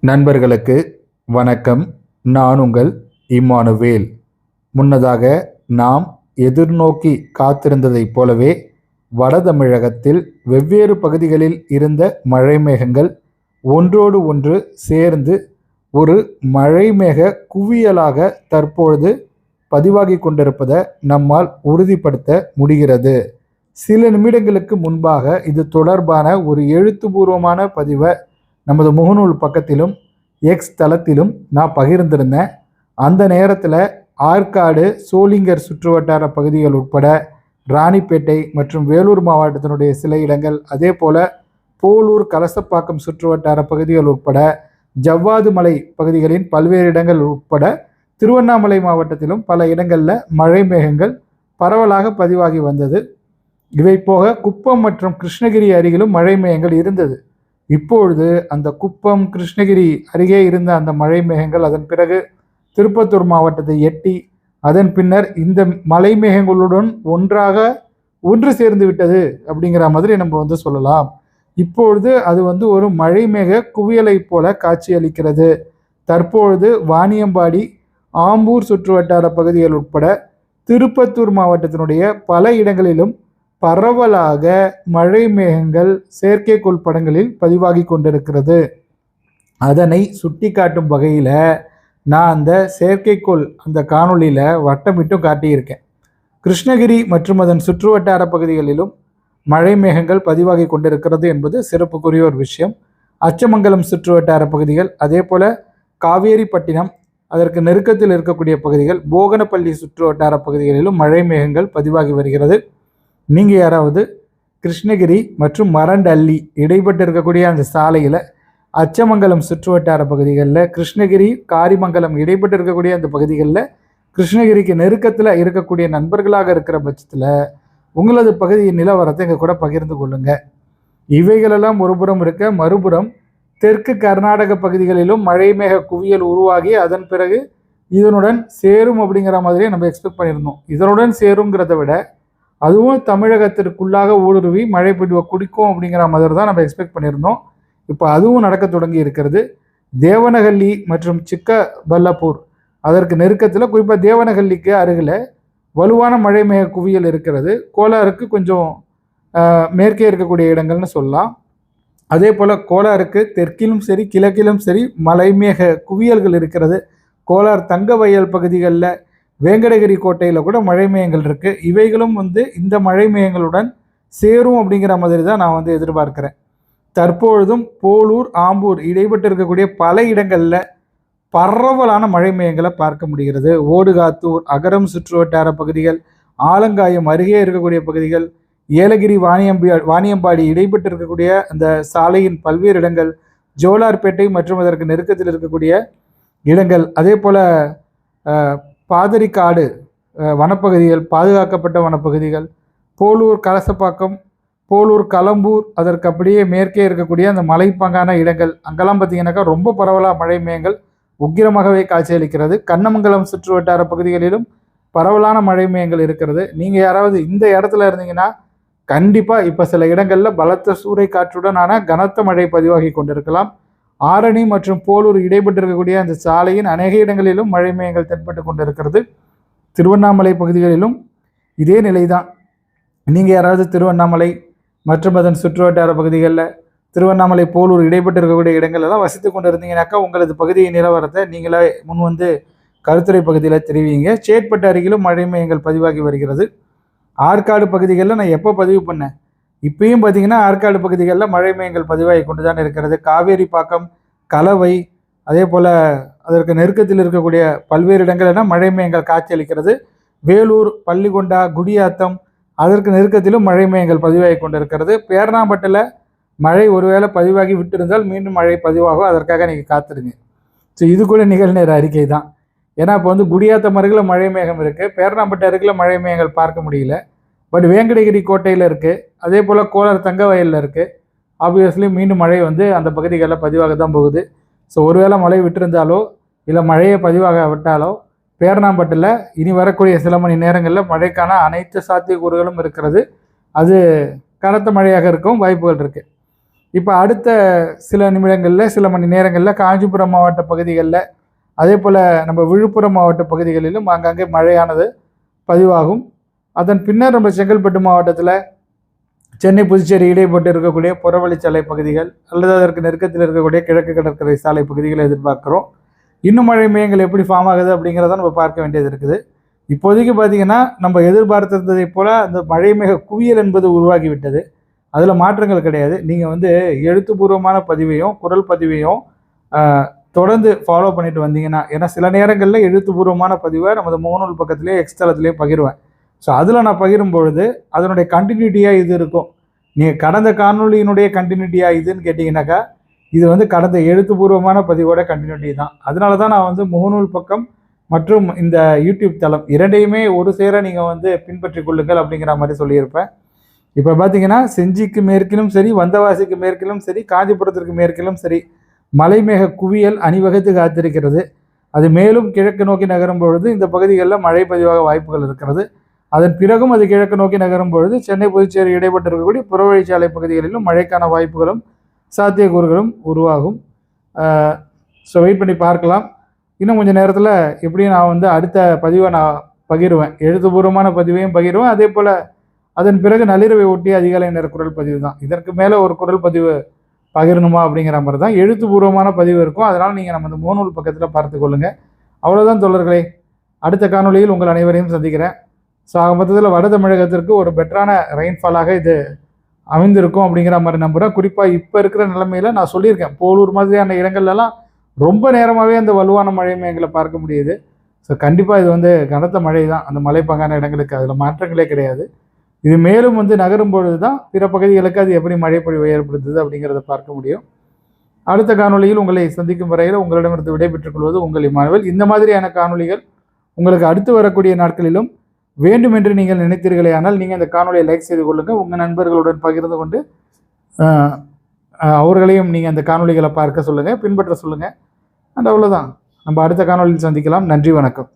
நண்பர்களுக்கு வணக்கம். நான் உங்கள் இம்மானுவேல். முன்னதாக நாம் எதிர்நோக்கி காத்திருந்ததைப் போலவே வட தமிழகத்தில் வெவ்வேறு பகுதிகளில் இருந்த மழை மேகங்கள் ஒன்றோடு ஒன்று சேர்ந்து ஒரு மழைமேக குவியலாக தற்பொழுது பதிவாகி கொண்டிருப்பதை நம்மால் உறுதிப்படுத்த முடிகிறது. சில நிமிடங்களுக்கு முன்பாக இது தொடர்பான ஒரு எழுத்துப்பூர்வமான பதிவை நமது முகநூல் பக்கத்திலும் எக்ஸ் தளத்திலும் நான் பகிர்ந்திருந்தேன். அந்த நேரத்தில் ஆற்காடு சோளிங்கர் சுற்றுவட்டார பகுதிகள் உட்பட ராணிப்பேட்டை மற்றும் வேலூர் மாவட்டத்தினுடைய சில இடங்கள் அதே போல் போலூர் கலசப்பாக்கம் சுற்றுவட்டார பகுதிகள் உட்பட ஜவ்வாது மலை பகுதிகளின் பல்வேறு இடங்கள் உட்பட திருவண்ணாமலை மாவட்டத்திலும் பல இடங்களில் மழை மேகங்கள் பரவலாக பதிவாகி வந்தது. இவை போக குப்பம் மற்றும் கிருஷ்ணகிரி அருகிலும் மழை மேகங்கள் இருந்தது. இப்பொழுது அந்த குப்பம் கிருஷ்ணகிரி அருகே இருந்த அந்த மழை மேகங்கள் அதன் பிறகு திருப்பத்தூர் மாவட்டத்தை எட்டி அதன் பின்னர் இந்த மலை மேகங்களுடன் ஒன்றாக ஒன்று சேர்ந்து விட்டது அப்படிங்கிற மாதிரி நம்ம வந்து சொல்லலாம். இப்பொழுது அது வந்து ஒரு மழை மேக குவியலை போல காட்சியளிக்கிறது. தற்பொழுது வாணியம்பாடி ஆம்பூர் சுற்றுவட்டார பகுதிகள் உட்பட திருப்பத்தூர் மாவட்டத்தினுடைய பல இடங்களிலும் பரவலாக மழை மேகங்கள் செயற்கைக்கோள் படங்களில் பதிவாகி கொண்டிருக்கிறது. அதனை சுட்டி காட்டும் வகையில் நான் அந்த செயற்கைக்கோள் அந்த காணொளியில் வட்டமிட்டும் காட்டியிருக்கேன். கிருஷ்ணகிரி மற்றும் அதன் சுற்றுவட்டார பகுதிகளிலும் மழை மேகங்கள் பதிவாகி கொண்டிருக்கிறது என்பது சிறப்புக்குரிய ஒரு விஷயம். அச்சமங்கலம் சுற்றுவட்டார பகுதிகள் அதே போல் காவேரிப்பட்டினம் அதற்கு நெருக்கத்தில் இருக்கக்கூடிய பகுதிகள் போகனப்பள்ளி சுற்றுவட்டார பகுதிகளிலும் மழை மேகங்கள் பதிவாகி வருகிறது. நீங்கள் யாராவது கிருஷ்ணகிரி மற்றும் மரண்டள்ளி இடைப்பட்டு இருக்கக்கூடிய அந்த சாலையில் அச்சமங்கலம் சுற்றுவட்டார பகுதிகளில் கிருஷ்ணகிரி காரிமங்கலம் இடைப்பட்டு இருக்கக்கூடிய அந்த பகுதிகளில் கிருஷ்ணகிரிக்கு நெருக்கத்தில் இருக்கக்கூடிய நண்பர்களாக இருக்கிற பட்சத்தில் உங்களது பகுதியின் நிலவரத்தை எங்கள் கூட பகிர்ந்து கொள்ளுங்க. இவைகளெல்லாம் ஒருபுறம் இருக்க மறுபுறம் தெற்கு கர்நாடக பகுதிகளிலும் மழை மேக குவியல் உருவாகி அதன் பிறகு இதனுடன் சேரும் அப்படிங்கிற மாதிரியே நம்ம எக்ஸ்பெக்ட் பண்ணியிருந்தோம். இதனுடன் சேருங்கிறத விட அதுவும் தமிழகத்திற்குள்ளாக ஊடுருவி மழை பொழிவை குடிக்கும் அப்படிங்கிற மாதிரி தான் நம்ம எக்ஸ்பெக்ட் பண்ணியிருந்தோம். இப்போ அதுவும் நடக்க தொடங்கி இருக்கிறது. தேவனஹள்ளி மற்றும் சிக்கபல்லப்பூர் அதற்கு நெருக்கத்தில் குறிப்பாக தேவனஹள்ளிக்கு அருகில் வலுவான மழை மேக குவியல் இருக்கிறது. கோலாருக்கு கொஞ்சம் மேற்கே இருக்கக்கூடிய இடங்கள்னு சொல்லலாம். அதே போல் கோலாருக்கு தெற்கிலும் சரி கிழக்கிலும் சரி மலைமேக குவியல்கள் இருக்கிறது. கோலார் தங்க வயல் பகுதிகளில் வேங்கடகிரி கோட்டையில் கூட மழை மேகங்கள் இருக்குது இவைகளும் வந்து இந்த மழை மேகங்களுடன் சேரும் அப்படிங்கிற மாதிரி தான் நான் வந்து எதிர்பார்க்குறேன். தற்பொழுதும் போலூர் ஆம்பூர் இடைப்பட்டு இருக்கக்கூடிய பல இடங்களில் பரவலான மழை மேகங்களை பார்க்க முடிகிறது. ஓடுகாத்தூர் அகரம் சுற்றுவட்டார பகுதிகள் ஆலங்காயம் அருகே இருக்கக்கூடிய பகுதிகள் ஏலகிரி வாணியம்பி வாணியம்பாடி இடைப்பட்டு இருக்கக்கூடிய அந்த சாலையின் பல்வேறு இடங்கள் ஜோலார்பேட்டை மற்றும் அதற்கு நெருக்கத்தில் இருக்கக்கூடிய இடங்கள் அதே போல் பாதிரிக்காடு வனப்பகுதிகள் பாதுகாக்கப்பட்ட வனப்பகுதிகள் போலூர் கலசப்பாக்கம் போலூர் களம்பூர் அதற்கு அப்படியே மேற்கே இருக்கக்கூடிய அந்த மலைப்பாங்கான இடங்கள் அங்கெல்லாம் பார்த்தீங்கன்னாக்கா ரொம்ப பரவலாக மழை மேகங்கள் உக்கிரமாகவே காட்சியளிக்கிறது. கண்ணமங்கலம் சுற்று வட்டார பகுதிகளிலும் பரவலான மழை மேகங்கள் இருக்கிறது. நீங்கள் யாராவது இந்த இடத்துல இருந்தீங்கன்னா கண்டிப்பாக இப்போ சில இடங்களில் பலத்த சூறை காற்றுடனான கனத்த மழை பதிவாகி கொண்டிருக்கலாம். ஆரணி மற்றும் போலூர் இடைபெற்றிருக்கக்கூடிய அந்த சாலையின் அநேக இடங்களிலும் மழை மேகங்கள் தென்பட்டு கொண்டிருக்கிறது. திருவண்ணாமலை பகுதிகளிலும் இதே நிலைதான். நீங்கள் யாராவது திருவண்ணாமலை மற்றும் அதன் சுற்றுவட்டார பகுதிகளில் திருவண்ணாமலை போலூர் இடைப்பட்டு இருக்கக்கூடிய இடங்கள்லாம் வசித்து கொண்டு இருந்தீங்கன்னாக்கா உங்களது பகுதியின் நிலவரத்தை நீங்களே முன் வந்து கருத்துறை பகுதியில் தெரிவிங்க. சேட்பட்டு அருகிலும் மழை மேகங்கள் பதிவாகி வருகிறது. ஆற்காடு பகுதிகளில் நான் எப்போ பதிவு பண்ணேன்? இப்பயும் பார்த்தீங்கன்னா ஆற்காடு பகுதிகளில் மழை மேயங்கள் பதிவாகி கொண்டு தான் இருக்கிறது. காவேரி பாக்கம் கலவை அதே போல் அதற்கு நெருக்கத்தில் இருக்கக்கூடிய பல்வேறு இடங்களில் மழை மேயங்கள் காட்சியளிக்கிறது. வேலூர் பள்ளிகொண்டா குடியாத்தம் அதற்கு நெருக்கத்திலும் மழை மேயங்கள் பதிவாகி கொண்டிருக்கிறது. பேரணாம்பட்டில் மழை ஒருவேளை பதிவாகி விட்டிருந்தால் மீண்டும் மழை பதிவாகும். அதற்காக நீங்கள் காத்திருங்க. ஸோ இது கூட நிகழ்நேர அறிக்கை தான் ஏன்னா இப்போ வந்து குடியாத்தம் அருகில் மழை மேகம் இருக்குது பேரணாம்பட்டு அருகில் மழை மேகங்கள் பார்க்க முடியல. பட் வேங்கடகிரி கோட்டையில் இருக்குது அதே போல் கோலார் தங்க வயலில் இருக்குது ஆப்வியஸ்லி மீண்டும் மழை வந்து அந்த பகுதிகளில் பதிவாக தான் போகுது. ஸோ ஒருவேளை மழை விட்டிருந்தாலோ இல்லை மழையை பதிவாக விட்டாலோ பேரணாம்பட்டில் இனி வரக்கூடிய சில மணி நேரங்களில் மழைக்கான அனைத்து சாத்தியக்கூறுகளும் இருக்கிறது. அது கனத்த மழையாக இருக்கும் வாய்ப்புகள் இருக்குது இப்போ அடுத்த சில நிமிடங்களில் சில மணி நேரங்களில் காஞ்சிபுரம் மாவட்ட பகுதிகளில் அதே போல் நம்ம விழுப்புரம் மாவட்ட பகுதிகளிலும் ஆங்காங்கே மழையானது பதிவாகும். அதன் பின்னர் நம்ம செங்கல்பட்டு மாவட்டத்தில் சென்னை புதுச்சேரி இடைப்பட்டு இருக்கக்கூடிய புறவழிச்சாலை பகுதிகள் அல்லது அதற்கு நெருக்கத்தில் இருக்கக்கூடிய கிழக்கு கடற்கரை சாலை பகுதிகளை எதிர்பார்க்குறோம். இன்னும் மழை மையங்கள் எப்படி ஃபார்ம் ஆகுது அப்படிங்கிறத நம்ம பார்க்க வேண்டியது இருக்குது. இப்போதைக்கு பார்த்தீங்கன்னா நம்ம எதிர்பார்த்திருந்ததை போல் அந்த மழை மேக குவியல் என்பது உருவாகிவிட்டது. அதில் மாற்றங்கள் கிடையாது. நீங்கள் வந்து எழுத்துப்பூர்வமான பதிவையும் குரல் பதிவையும் தொடர்ந்து ஃபாலோ பண்ணிட்டு வந்தீங்கன்னா ஏன்னா சில நேரங்களில் எழுத்துப்பூர்வமான பதிவை நமது முகநூல் பக்கத்துலேயே எக்ஸ்தலத்துலேயே பகிர்வேன். ஸோ அதில் நான் பகிரும் பொழுது அதனுடைய கண்டினியூட்டியாக இது இருக்கும். நீங்கள் கடந்த காணொளியினுடைய கண்டினியூட்டியாக இதுன்னு கேட்டிங்கனாக்கா இது வந்து கடந்த எழுத்துப்பூர்வமான பதிவோட கண்டினியூட்டி தான். அதனால தான் நான் வந்து முகநூல் பக்கம் மற்றும் இந்த யூடியூப் தளம் இரண்டையுமே ஒரு சேர நீங்கள் வந்து பின்பற்றி கொள்ளுங்கள் அப்படிங்கிற மாதிரி சொல்லியிருப்பேன். இப்போ பார்த்தீங்கன்னா செஞ்சிக்கு மேற்கிலும் சரி வந்தவாசிக்கு மேற்கிலும் சரி காஞ்சிபுரத்திற்கு மேற்கிலும் சரி மலைமேக குவியல் அணிவகுத்து காத்திருக்கிறது. அது மேலும் கிழக்கு நோக்கி நகரும் பொழுது இந்த பகுதிகளில் மழை பதிவாக வாய்ப்புகள் இருக்கிறது. அதன் பிறகும் அது கிழக்கு நோக்கி நகரும் பொழுது சென்னை புதுச்சேரி இடைப்பட்டு இருக்கக்கூடிய புறவழிச்சாலை பகுதிகளிலும் மழைக்கான வாய்ப்புகளும் சாத்தியக்கூறுகளும் உருவாகும். ஸோ வெயிட் பண்ணி பார்க்கலாம். இன்னும் கொஞ்சம் நேரத்தில் எப்படியும் நான் வந்து அடுத்த பதிவை நான் பகிருவேன். எழுத்துப்பூர்வமான பதிவையும் பகிர்வேன். அதே போல் அதன் பிறகு நள்ளிரவை ஒட்டி அதிகாலை நேர குரல் பதிவு தான். இதற்கு மேலே ஒரு குரல் பதிவு பகிரணுமா அப்படிங்கிற மாதிரி தான். எழுத்துப்பூர்வமான பதிவு இருக்கும். அதனால் நீங்கள் நம்ம இந்த மூணூல் பக்கத்தில் பார்த்துக்கொள்ளுங்கள் அவ்வளோதான் தோழர்களே. அடுத்த காணொளியில் உங்கள் அனைவரையும் சந்திக்கிறேன். ஸோ ஆக மொத்தத்தில் வட தமிழகத்திற்கு ஒரு பெட்டரான ரெயின்ஃபாலாக இது அமைந்திருக்கும் அப்படிங்கிற மாதிரி நம்புகிறேன் குறிப்பாக இப்போ இருக்கிற நிலைமையில் நான் சொல்லியிருக்கேன். போலூர் மாதிரியான இடங்கள்லாம் ரொம்ப நேரமாகவே அந்த வலுவான மழை எங்களை பார்க்க முடியுது. ஸோ கண்டிப்பாக இது வந்து கனத்த மழை தான் அந்த மலைப்பங்கான இடங்களுக்கு அதில் மாற்றங்களே கிடையாது. இது மேலும் வந்து நகரும் பொழுது தான் பிற பகுதிகளுக்கு அது எப்படி மழைப்பொழிவை ஏற்படுத்துது அப்படிங்கிறத பார்க்க முடியும். அடுத்த காணொலியில் உங்களை சந்திக்கும் வரையில் உங்களிடமிருந்து விடைபெற்றுக் கொள்வது உங்கள் இம்மானுவல். இந்த மாதிரியான காணொளிகள் உங்களுக்கு அடுத்து வரக்கூடிய நாட்களிலும் வேண்டும் என்று நீங்கள் நினைத்தீர்களே ஆனால் நீங்கள் இந்த காணொலியை லைக் செய்து கொள்ளுங்கள் உங்கள் நண்பர்களுடன் பகிர்ந்து கொண்டு அவர்களையும் நீங்கள் அந்த காணொளிகளை பார்க்க சொல்லுங்கள் பின்பற்ற சொல்லுங்கள் அண்ட் அவ்வளோதான் நம்ம அடுத்த காணொளியில் சந்திக்கலாம். நன்றி வணக்கம்.